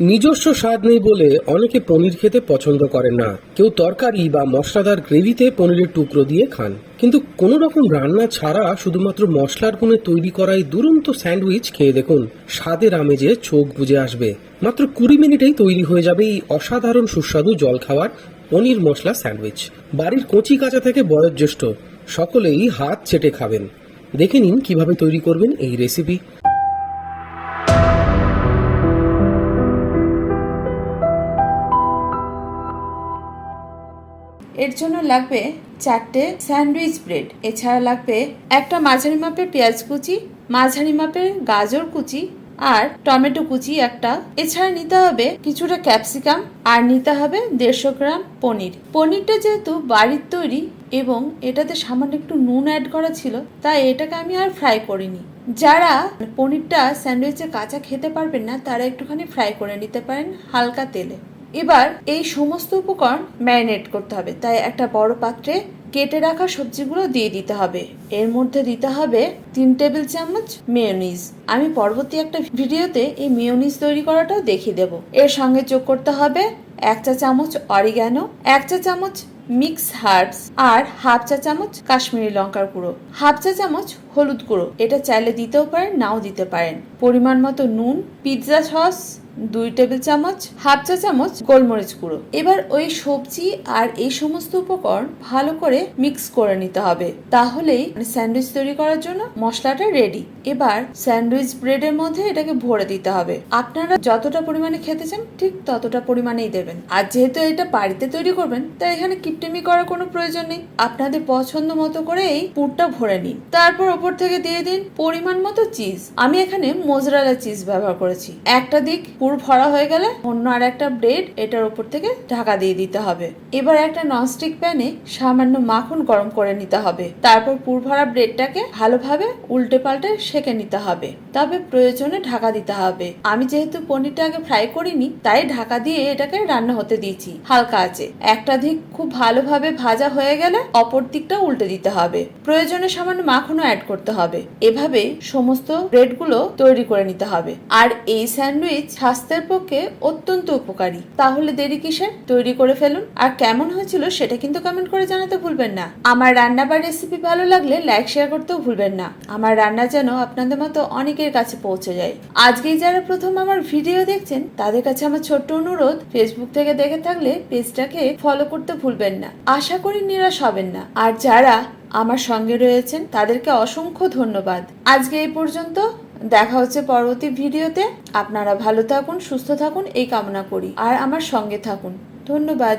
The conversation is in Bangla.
নিজস্ব স্বাদ নেই বলে অনেকে পনির খেতে পছন্দ করেন না। কেউ তরকারি বা মশলাদার গ্রেভিতে পনিরের টুকরো দিয়ে খান। কিন্তু কোনো রকম রান্না ছাড়া শুধুমাত্র মশলার গুণে তৈরি করা এই দুরন্ত স্যান্ডউইচ খেয়ে দেখুন। স্বাদের আমেজে চোখ বুজে আসবে। মাত্র কুড়ি মিনিটেই তৈরি হয়ে যাবে এই অসাধারণ সুস্বাদু জল খাওয়ার পনির মশলা স্যান্ডউইচ। বাড়ির কচি কাঁচা থেকে বয়োজ্যেষ্ঠ। সকলেই হাত চেটে খাবেন। দেখে নিন কীভাবে তৈরি করবেন এই রেসিপি। এর জন্য লাগবে চারটে স্যান্ডউইচ ব্রেড। এছাড়া লাগবে একটা মাঝারি মাপের পেঁয়াজ কুচি, মাঝারি মাপের গাজর কুচি আর টমেটো কুচি একটা। এছাড়া নিতে হবে কিছুটা ক্যাপসিকাম আর নিতে হবে দেড়শো গ্রাম পনির। পনিরটা যেহেতু বাড়ির তৈরি এবং এটাতে সামান্য একটু নুন অ্যাড করা ছিল, তাই এটাকে আমি আর ফ্রাই করিনি। যারা পনিরটা স্যান্ডউইচে কাঁচা খেতে পারবেন না, তারা একটুখানি ফ্রাই করে নিতে পারেন হালকা তেলে। এবার এই সমস্ত উপকরণ ম্যারিনেট করতে হবে। তাই একটা বড় পাত্রে কেটে রাখা সবজিগুলো দিয়ে দিতে হবে। এর মধ্যে দিতে হবে তিন টেবিল চামচ মেয়োনিজ। আমি পরবর্তী একটা ভিডিওতে এই মেয়োনিজ তৈরি করাটাও দেখিয়ে দেব। এর সঙ্গে যোগ করতে হবে এক চা চামচ অরিগ্যানো, এক চা চামচ মিক্স হার্বস আর হাফ চা চামচ কাশ্মীরি লঙ্কার গুঁড়ো। হাফ চা চামচ হলুদ গুঁড়ো। এটা চাইলে দিতেও পারেন, নাও দিতে পারেন। পরিমাণ মতো নুন, পিৎজা সস দুই টেবিল চামচ, হাফ চা চামচ গোলমরিচ গুঁড়ো। এবার ওই সবজি আর এই সমস্ত উপকরণ ভালো করে মিক্স করে নিতে হবে। তাহলেই স্যান্ডউইচ তৈরি করার জন্য মশলাটা রেডি। এবার স্যান্ডউইচ ব্রেডের মধ্যে এটাকে ভরে দিতে হবে। আপনারা যতটা পরিমাণে খেতে চান, ঠিক ততটা পরিমাণেই দেবেন। আর যেহেতু এটা বাড়িতে তৈরি করবেন, তাই এখানে কিপটেমি করার কোনো প্রয়োজন নেই। আপনাদের পছন্দ মতো করে এই পুরটা ভরে নিন। তারপর ওপর থেকে দিয়ে দিন পরিমাণ মতো চিজ। আমি এখানে মোজরালা চিজ ব্যবহার করেছি। একটা দিক পুর ভরা হয়ে গেলে অন্য আর একটা ব্রেড এটার উপর থেকে ঢাকা দিয়ে দিতে হবে। এবার একটা ননস্টিক প্যানে সামান্য মাখন গরম করে নিতে হবে। তারপর পুর ভরা ব্রেডটাকে ভালোভাবে উল্টে পাল্টে সেকে নিতে হবে। তবে প্রয়োজনে ঢাকা দিতে হবে। আমি যেহেতু পনিরটা আগে ফ্রাই করিনি, তাই ঢাকা দিয়ে এটাকে রান্না হতে দিয়েছি। হালকা আছে। একটা দিক খুব ভালোভাবে ভাজা হয়ে গেলে অপর দিকটা উল্টে দিতে হবে। প্রয়োজনে সামান্য মাখনও অ্যাড করতে হবে। এভাবে সমস্ত ব্রেডগুলো তৈরি করে নিতে হবে। আর এই স্যান্ডউইচ স্বাস্থ্যের পক্ষে অত্যন্ত উপকারী। তাহলে দেরি কিসের? তৈরি করে ফেলুন। আর কেমন হয়েছিল সেটা কিন্তু কমেন্ট করে জানাতে ভুলবেন না। আমার রান্না বা রেসিপি ভালো লাগলে লাইক শেয়ার করতেও ভুলবেন না। আমার রান্না যেন আপনাদের মতো অনেকের কাছে পৌঁছে যায়। আজকেই যারা প্রথম আমার ভিডিও দেখছেন, তাদের কাছে আমার ছোট্ট অনুরোধ ফেসবুক থেকে দেখে থাকলে পেজটাকে ফলো করতে ভুলবেন না। আশা করি নিরাশ হবেন না। আর যারা আমার সঙ্গে রয়েছেন, তাদেরকে অসংখ্য ধন্যবাদ। আজকে এই পর্যন্ত। দেখা হচ্ছে পরবর্তী ভিডিওতে। আপনারা ভালো থাকুন, সুস্থ থাকুন, এই কামনা করি। আর আমার সঙ্গে থাকুন। ধন্যবাদ।